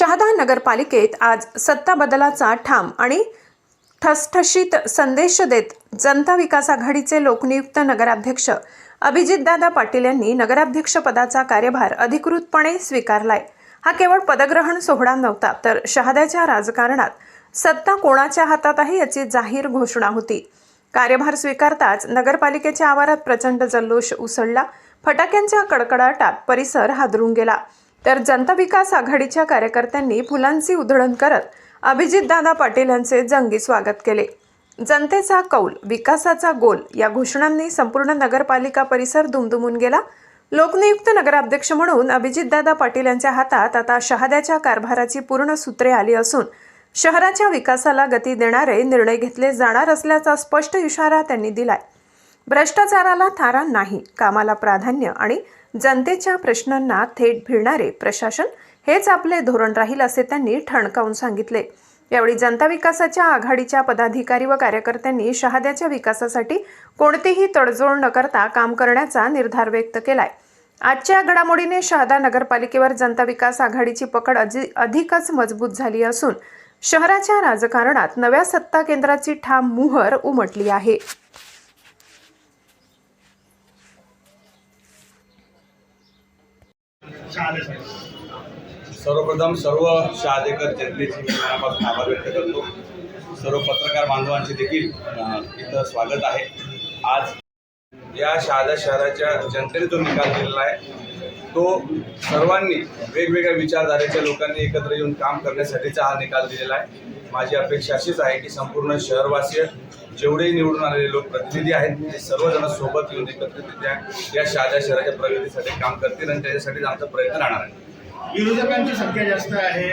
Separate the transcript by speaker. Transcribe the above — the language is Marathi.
Speaker 1: शहादा नगरपालिकेत आज सत्ता बदलाचा ठाम आणि ठसठशीत संदेश देत जनता विकास आघाडीचे लोकनियुक्त नगराध्यक्ष अभिजितदादा पाटील यांनी नगराध्यक्षपदाचा कार्यभार अधिकृतपणे स्वीकारलाय. हा केवळ पदग्रहण सोहळा नव्हता तर शहाद्याच्या राजकारणात सत्ता कोणाच्या हातात आहे याची जाहीर घोषणा होती. कार्यभार स्वीकारताच नगरपालिकेच्या आवारात प्रचंड जल्लोष उसळला. फटाक्यांच्या कडकडाटात परिसर हादरून गेला. तर जनता विकास आघाडीच्या कार्यकर्त्यांनी फुलांची उधळण करत अभिजितदादा पाटील यांचे जंगी स्वागत केले. जनतेचा कौल विकासाचा गोल या घोषणांनी संपूर्ण नगरपालिका परिसर दुमदुमून गेला. लोकनियुक्त नगराध्यक्ष म्हणून अभिजितदादा पाटील यांच्या हातात आता शहाद्याच्या कारभाराची पूर्ण सूत्रे आली असून शहराच्या विकासाला गती देणारे निर्णय घेतले जाणार असल्याचा स्पष्ट इशारा त्यांनी दिलाय. भ्रष्टाचाराला थारा नाही. कामाला प्राधान्य आणि जनतेच्या प्रश्नांना थेट भिडणारे प्रशासन हेच आपले धोरण राहील असे त्यांनी ठणकावून सांगितले. यावेळी जनता विकासाच्या आघाडीच्या पदाधिकारी व कार्यकर्त्यांनी शहाद्याच्या विकासासाठी कोणतीही तडजोड न करता काम करण्याचा निर्धार व्यक्त केलाय. आजच्या घडामोडीने शहादा नगरपालिकेवर जनता विकास आघाडीची पकड अधिकच मजबूत झाली असून शहराच्या राजकारणात नव्या सत्ता केंद्राची ठाम मुहर उमटली आहे.
Speaker 2: सर्वप्रथम सर्व शहादेकर जनतेची मी मनापासून आभार व्यक्त करतो. सर्व पत्रकार बांधवांचे देखील इथं स्वागत आहे. आज या शहादा शहराच्या जनतेने जो निकाल दिलेला आहे तो सर्वांनी वेगवेगळ्या विचारधारेच्या लोकांनी एकत्र येऊन काम करण्यासाठीचा हा निकाल दिलेला आहे. माझी अपेक्षा अशीच आहे की संपूर्ण शहरवासीय जेवढे निवडून आलेले लोकप्रतिनिधी आहेत ते सर्वजण सोबत येऊन एकत्रितरित्या या शहादा शहराच्या प्रगतीसाठी काम करतील आणि त्याच्यासाठीच आमचा प्रयत्न राहणार आहे.
Speaker 3: विरोधकांची संख्या जास्त आहे.